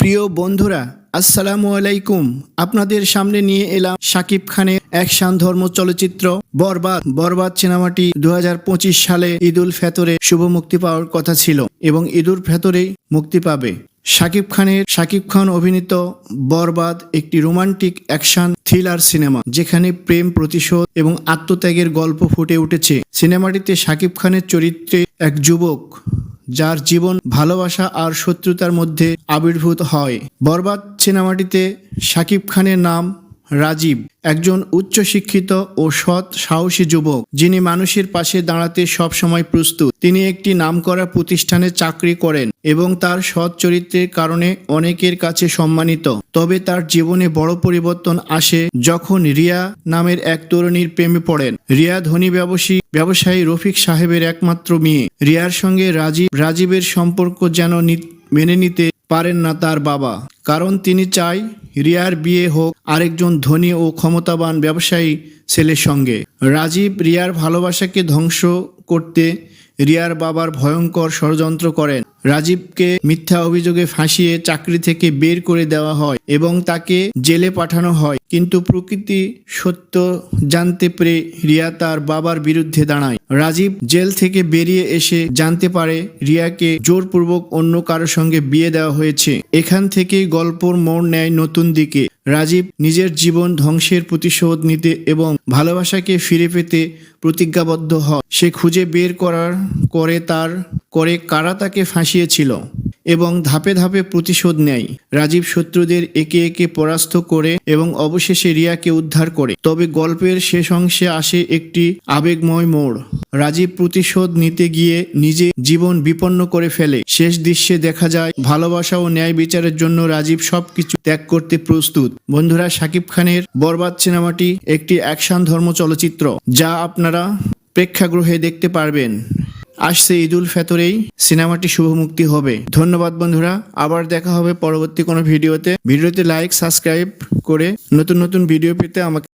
প্রিয় বন্ধুরা, আসসালামু আলাইকুম। আপনাদের সামনে নিয়ে এলাম শাকিব খানের অ্যাকশন ধর্ম চলচ্চিত্র, বরবাদ। বরবাদ সিনেমাটি দু হাজার পঁচিশ সালে ঈদুল ফেতরে শুভ মুক্তি পাওয়ার কথা ছিল এবং ঈদুল ফেতরেই মুক্তি পাবে। শাকিব খানের শাকিব খান অভিনীত বরবাদ একটি রোমান্টিক অ্যাকশন থ্রিলার সিনেমা, যেখানে প্রেম, প্রতিশোধ এবং আত্মত্যাগের গল্প ফুটে উঠেছে। সিনেমাটিতে শাকিব খানের চরিত্রে এক যুবক যার জীবন ভালোবাসা আর শত্রুতার মধ্যে আবির্ভূত হয়। বরবাদ সিনেমাটিতে শাকিব খানের নাম রাজীব, একজন উচ্চশিক্ষিত ও সৎ সাহসী যুবক, যিনি মানুষের পাশে দাঁড়াতে সবসময় প্রস্তুত। তিনি একটি নামকরা প্রতিষ্ঠানে চাকরি করেন এবং তার সৎ চরিত্রের কারণে অনেকের কাছে সম্মানিত। তবে তার জীবনে বড় পরিবর্তন আসে যখন রিয়া নামের এক তরুণীর প্রেমে পড়েন। রিয়া ধনী ব্যবসায়ী ব্যবসায়ী রফিক সাহেবের একমাত্র মেয়ে। রিয়ার সঙ্গে রাজীব, রাজীবের সম্পর্ক যেন মেনে নিতে পারেন না তার বাবা। কারণ তিনি চাই রিয়ার বিয়ে হোক, আরেকজন ধনী ও ক্ষমতাবান ব্যবসায়ী ছেলের সঙ্গে। রাজীব রিয়ার ভালোবাসাকে ধ্বংস করতে রিয়ার বাবার ভয়ঙ্কর ষড়যন্ত্র করেন। রাজীবকে মিথ্যা অভিযোগে ফাঁসিয়ে চাকরি থেকে বের করে দেওয়া হয় এবং তাকে জেলে পাঠানো হয়। কিন্তু প্রকৃতি সত্য জানতে পেরে রিয়া তার বাবার বিরুদ্ধে দাঁড়ায়। রাজীব জেল থেকে বেরিয়ে এসে জানতে পারে রিয়াকে জোরপূর্বক অন্য কারোর সঙ্গে বিয়ে দেওয়া হয়েছে। এখান থেকেই গল্পর মোড় নেয় নতুন দিকে। রাজীব নিজের জীবন ধ্বংসের প্রতিশোধ নিতে এবং ভালোবাসাকে ফিরে পেতে প্রতিজ্ঞাবদ্ধ হয়। সে খুঁজে বের করার করে তার করে কারা তাকে ফাঁসিয়েছিল এবং ধাপে ধাপে প্রতিশোধ নেয়। রাজীব শত্রুদের একে একে পরাস্ত করে এবং অবশেষে রিয়াকে উদ্ধার করে। তবে গল্পের শেষ অংশে আসে একটি আবেগময় মোড়। রাজীব প্রতিশোধ নিতে গিয়ে নিজে জীবন বিপন্ন করে ফেলে। শেষ দৃশ্যে দেখা যায়, ভালোবাসা ও ন্যায় বিচারের জন্য রাজীব সবকিছু ত্যাগ করতে প্রস্তুত। বন্ধুরা, শাকিব খানের বরবাদ সিনেমাটি একটি অ্যাকশন ধর্ম চলচ্চিত্র, যা আপনারা প্রেক্ষাগৃহে দেখতে পারবেন। আসছে ঈদুল ফেতরেই সিনেমাটি শুভ মুক্তি হবে। ধন্যবাদ বন্ধুরা, আবার দেখা হবে পরবর্তী কোনো ভিডিওতে। ভিডিওতে লাইক সাবস্ক্রাইব করে নতুন নতুন ভিডিও পেতে আমাকে